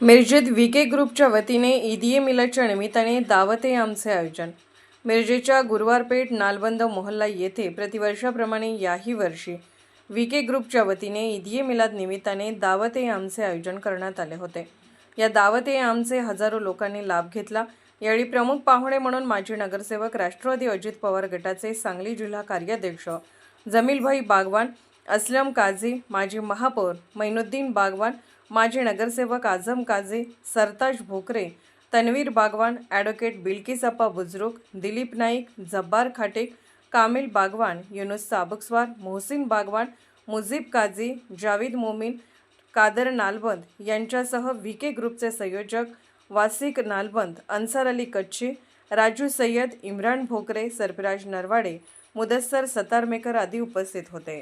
मिरजेत V K ग्रुपच्या वतीने ईदीए मिलादच्या निमित्ताने दावत ए आमचे आयोजन. मिरजेच्या गुरुवारपेठ नालबंद मोहल्ला येथे प्रतिवर्षाप्रमाणे याही वर्षी व्ही के ग्रुपच्या वतीने ईदीए मिलाद निमित्ताने दावत ए आमचे आयोजन करण्यात आले होते. या दावत ए आमचे हजारो लोकांनी लाभ घेतला. यावेळी प्रमुख पाहुणे म्हणून माजी नगरसेवक राष्ट्रवादी अजित पवार गटाचे सांगली जिल्हा कार्याध्यक्ष जमीलभाई बागवान असलम काझी माजी महापौर मैनुद्दीन बागवान माजी नगरसेवक आझम काझी सरताज भोकरे तन्वीर बागवान ॲडव्होकेट बिल्किसप्पा बुजरुक दिलीप नाईक जब्बार खाटेक कामिल बागवान युनुस साबुकस्वार मोहसिन बागवान मुझीब काझी जावीद मोमीन कादर नालबंद यांच्यासह व्ही के ग्रुपचे संयोजक वासिक नालबंद अन्सार अली कच्छी राजू सय्यद इम्रान भोकरे सरफराज नरवाडे मुदस्सर सतारमेकर आदी उपस्थित होते.